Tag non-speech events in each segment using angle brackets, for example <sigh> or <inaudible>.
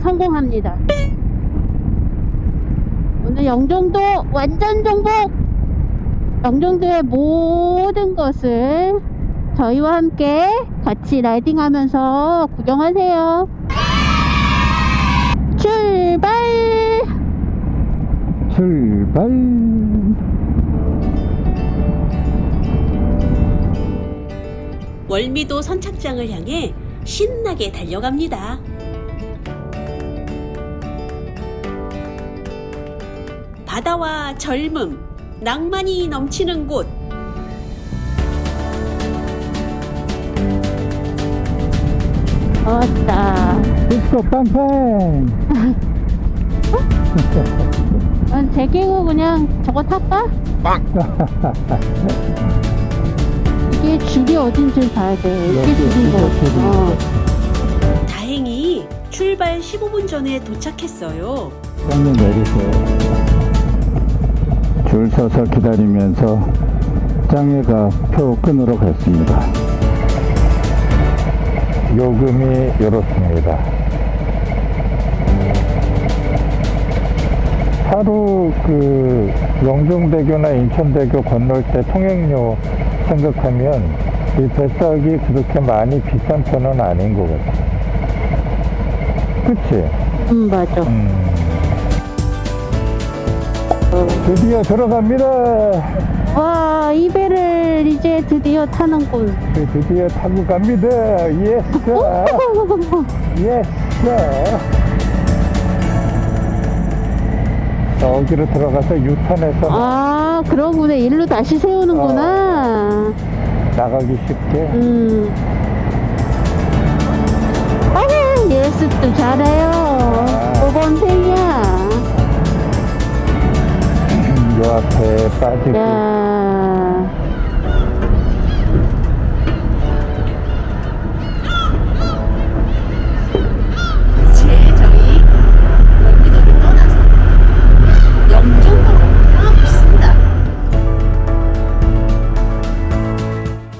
성공합니다. 오늘 영종도 완전 정복! 영종도의 모든 것을 저희와 함께 같이 라이딩 하면서 구경하세요. 출발! 출발. 월미도 선착장을 향해 신나게 달려갑니다. 바다와 젊음, 낭만이 넘치는 곳. 왔다. 디스코 팡팡. 난 제끼고 그냥 저거 탈까? <laughs> 이게 줄이 어딘지 봐야 돼. 이게 줄인 어. 다행히 출발 15분 전에 도착했어요. 짱님 내리세요. 줄 서서 기다리면서 짱이가 표 끊으러 갔습니다. 요금이 이렇습니다. 하루 그 영종대교나 인천대교 건널 때 통행료 생각하면 이 배석이 그렇게 많이 비싼 편은 아닌 것 같아. 그치? 음, 맞아. 음. 드디어 들어갑니다. 와, 이 배를 이제 드디어 타는군. 네, 드디어 타고 갑니다. 예스. 예스. 저기로 들어가서 유턴해서 아, 그러구나. 일로 다시 세우는구나. 나가기 쉽게. 음. 아, 예스도 잘해요. 모범생이 요 앞에 빠지고. 야. 이제 저희 월미도를 떠나서 영종도로 향하고 있습니다.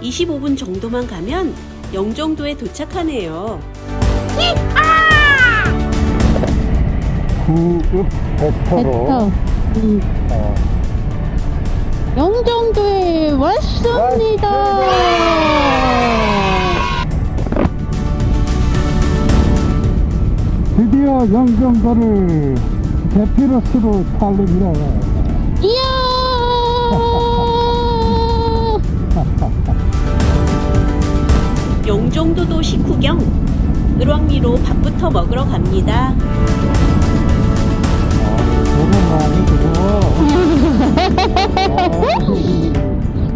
25분 정도만 가면 영종도에 도착하네요. 배터로. 배터. 음. 어, 영종도에 왔습니다. 드디어 영종도를 대피로스로 달립니다. 이야! 영종도도 식후경 을왕리로 밥부터 먹으러 갑니다.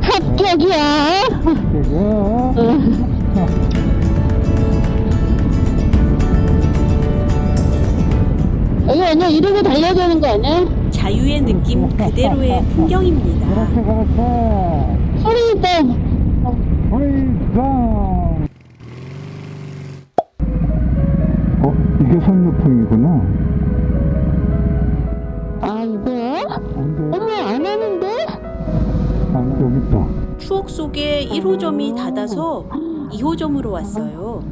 합격이야. 그거. 여기 아니야 이러고 달려야 되는 거 아니야? 자유의 느낌 그대로의 풍경입니다. 그렇게 그렇게. 소리 있다. 프리덤. 어, 이게 상류풍이구나. 아, 있다. 추억 속에 1호점이 닫아서 2호점으로 왔어요.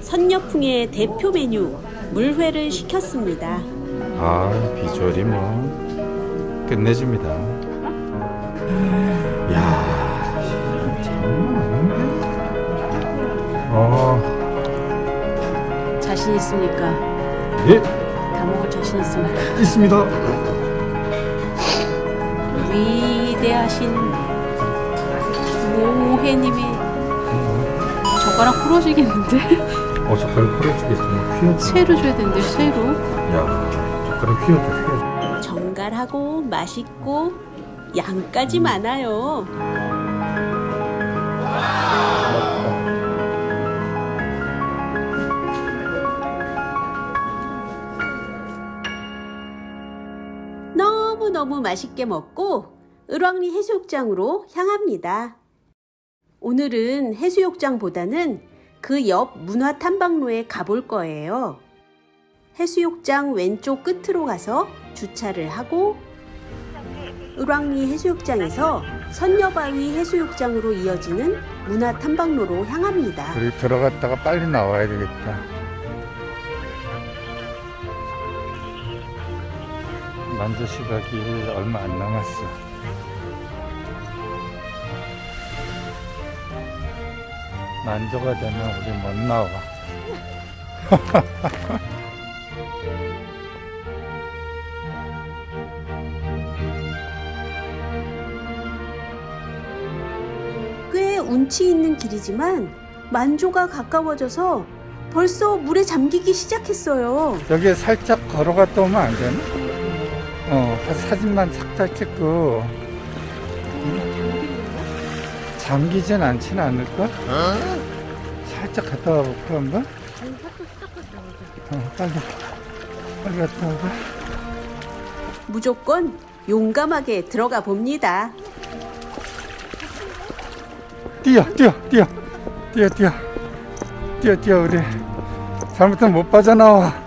선녀풍의 대표 메뉴 물회를 시켰습니다. 아 비주얼이 뭐 끝내줍니다. 야 장난 아닌데? 어, 자신 있습니까? 예 자신 있습니까? 있습니다. 위대하신 모혜님이 젓가락 부러지겠는데? 어 젓가락 풀어주겠으면 휘어줘. 쇠로 줘야 되는데 쇠로? 야 젓가락 휘어줘 휘어줘. 정갈하고 맛있고 양까지 많아요. 너무너무 맛있게 먹고 을왕리 해수욕장으로 향합니다. 오늘은 해수욕장보다는 그 옆 문화 탐방로에 가볼 거예요. 해수욕장 왼쪽 끝으로 가서 주차를 하고 을왕리 해수욕장에서 선녀바위 해수욕장으로 이어지는 문화 탐방로로 향합니다. 우리 들어갔다가 빨리 나와야 되겠다. 만조 시각이 얼마 안 남았어. 만조가 되면 우리 못 나와. <laughs> 꽤 운치 있는 길이지만 만조가 가까워져서 벌써 물에 잠기기 시작했어요. 여기 살짝 걸어갔다 오면 안 되나? 어, 가서 사진만 살짝 찍고. 잠기진 않진 않을까? 살짝 갔다 와볼까, 한번? 어, 빨리, 빨리 갔다 와봐. 무조건 용감하게 들어가 봅니다. 뛰어, 뛰어, 뛰어, 뛰어, 뛰어, 뛰어, 뛰어, 우리. 잘못하면 못 빠져나와.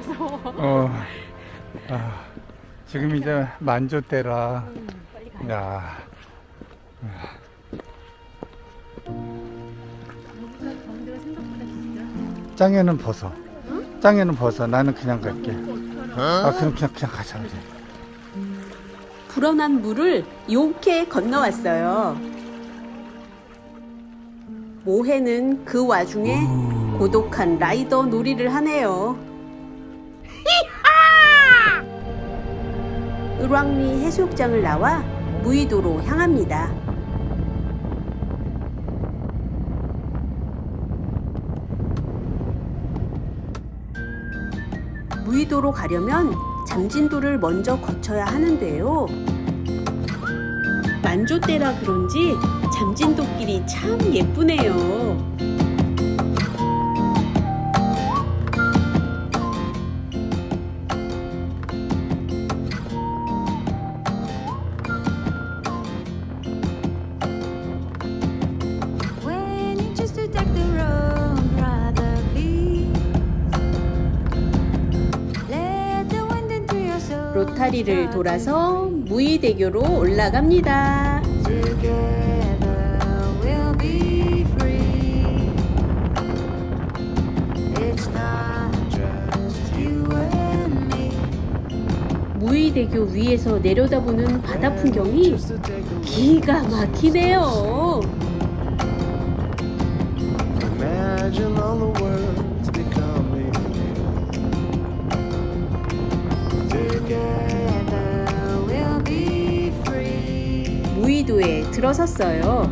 첨벙첨벙거려서 어, 아, 지금 이제 만조 때라. 야, 가운데가 생각보다 진짜 짱에는 벗어. 짱에는 벗어. 나는 그냥 갈게. 아, 그럼 그냥, 그냥 가자, 우리. 불어난 물을 용케 건너왔어요. 모해는 그 와중에 고독한 라이더 놀이를 하네요. 을왕리 해수욕장을 나와 무의도로 향합니다. 무의도로 가려면 잠진도를 먼저 거쳐야 하는데요. 만조 때라 그런지 잠진도길이 참 예쁘네요. 로타리를 돌아서 무의대교로 올라갑니다. 무의대교 위에서 내려다보는 바다 풍경이 기가 막히네요. 들어섰어요.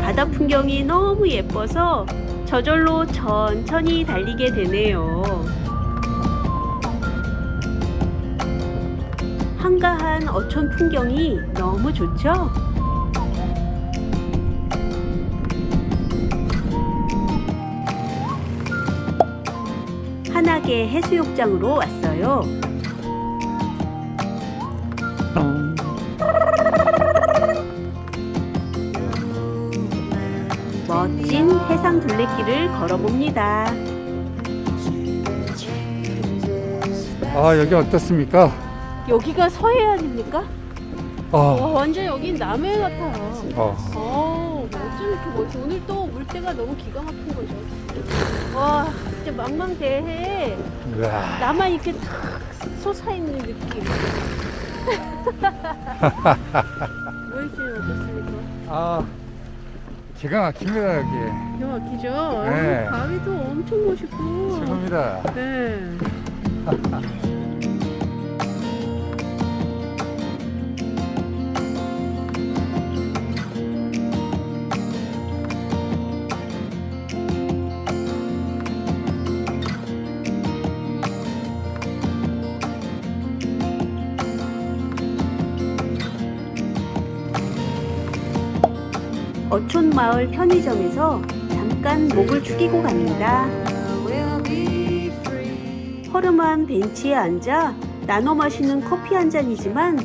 바다 풍경이 너무 예뻐서 저절로 천천히 달리게 되네요. 한가한 어촌 풍경이 너무 좋죠? 한악의 해수욕장으로 왔어요. 해상 둘레길을 걸어봅니다. 아, 여기 어떻습니까? 여기가 서해안입니까? 와 어, 완전 여긴 남해 같아요 어. 어, 뭐 어쩜 이렇게 멋지 오늘 또 물때가 너무 기가 막힌 거죠 와 진짜 망망대해에 우와. 나만 이렇게 탁 솟아있는 느낌 <laughs> 뭐일지 어떻습니까? 아, 기가 막힙니다, 여기. 기가 막히죠? 네. 바위도 엄청 멋있고 최고입니다. 네. <laughs> 어촌마을 편의점에서 잠깐 목을 축이고 갑니다. 허름한 벤치에 앉아 나눠 마시는 커피 한 잔이지만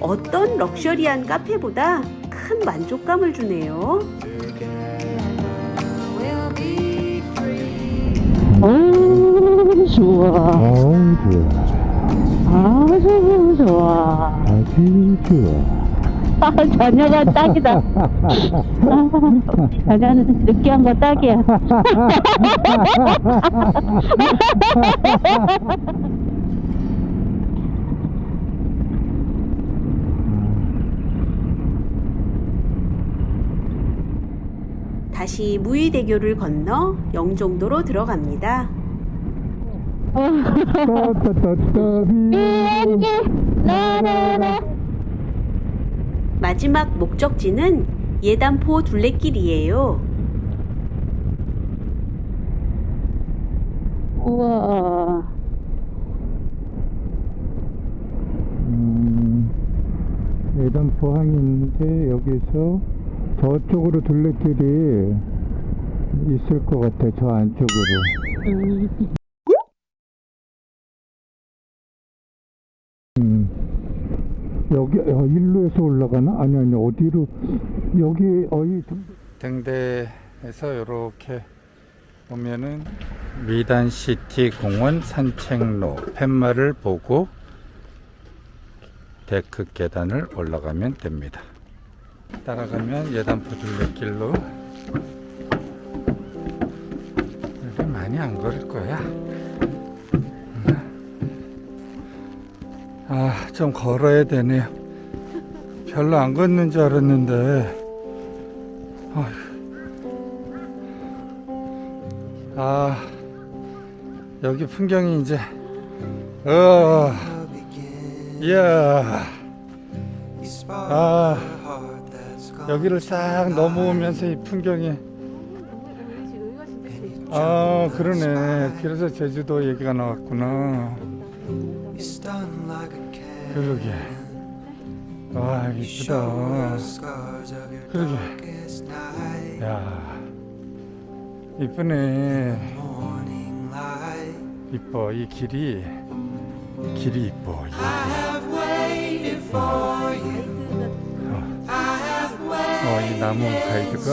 어떤 럭셔리한 카페보다 큰 만족감을 주네요. 아우 좋아 아우, 좋아. 아주 좋아 아주 좋아. 아, 자녀가 딱이다 <laughs> 아, 자녀는 느끼한 거 딱이야 다시 무의대교를 건너 영종도로 들어갑니다. 따따따따비. 마지막 목적지는 예단포 둘레길이에요. 우와 음, 예단 포항이 있는데 여기서 저쪽으로 둘레길이 있을 것 같아 저 안쪽으로 음, 음. 여기 어, 일로에서 올라가나? 아니 아니 어디로 여기 어이 등대에서 이렇게 보면은 미단시티 공원 산책로 팻말을 보고 데크 계단을 올라가면 됩니다. 따라가면 예단포 둘레길로 여기 많이 안 걸을 거야. 아, 좀 걸어야 되네요. 별로 안 걷는 줄 알았는데. 아휴. 아, 여기 풍경이 이제, 어, 이야, 아, 여기를 싹 넘어오면서 이 풍경이, 아, 그러네. 그래서 제주도 얘기가 나왔구나. 그러게. 와, 이쁘다. 그러게. 야, 이쁘네. 이뻐, 이 길이. 길이 이뻐. 이 길이. 어, 이 나무 가이드가.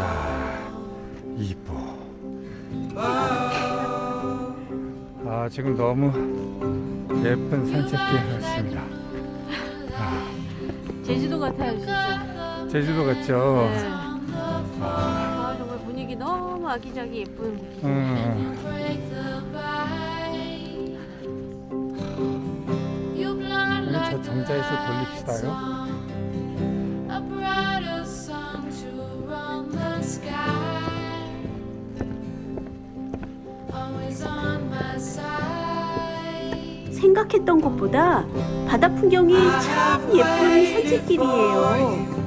야, 이뻐. 아, 지금 너무 예쁜 산책길 같습니다. 제주도 같아요 진짜. 제주도 같죠? 네. 아 정말 분위기 너무 아기자기 예쁜. 음. 우리 저 정자에서 돌립시다요. 생각했던 것보다 바다 풍경이 참 예쁜 산책길이에요.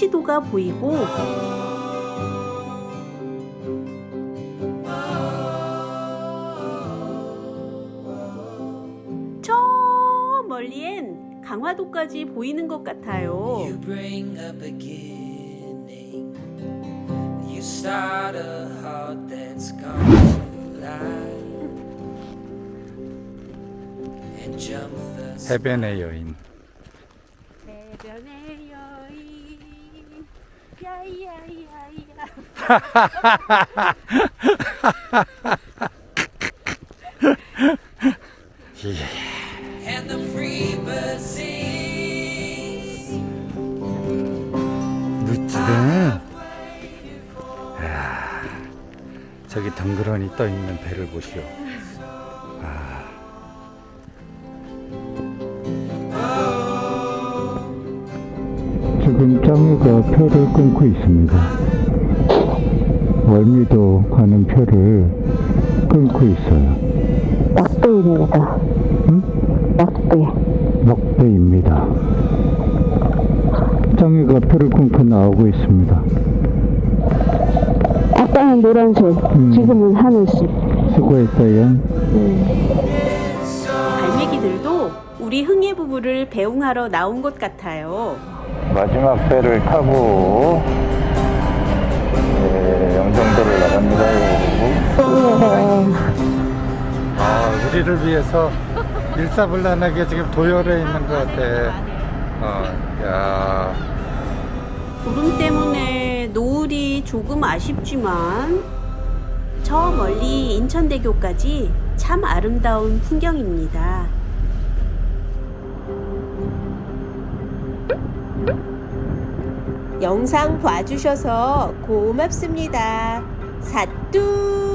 시도가 보이고 저 멀리엔 강화도까지 보이는 것 같아요. You bring a beginning. You start a heart that's come to life. And jump the 해변의 여인. 아, 저기 덩그러니 떠 있는 배를 보시오. 아. 지금 짱이가 표를 끊고 있습니다. 월미도 가는 표를 끊고 있어요. 낙도 먹배입니다. 먹배. 먹배입니다. 짱이가 표를 끊고 나오고 있습니다. 아까는 노란색, 음. 지금은 하늘색. 수고했어요. 갈매기들도 우리 흥예 부부를 배웅하러 나온 것 같아요. 마지막 배를 타고 예, 영종도를 나갑니다요. 아, 우리를 위해서 일사불란하게 지금 도열해 있는 것 같아. 어, 야. 구름 때문에 노을이 조금 아쉽지만 저 멀리 인천대교까지 참 아름다운 풍경입니다. 영상 봐주셔서 고맙습니다. 사뚜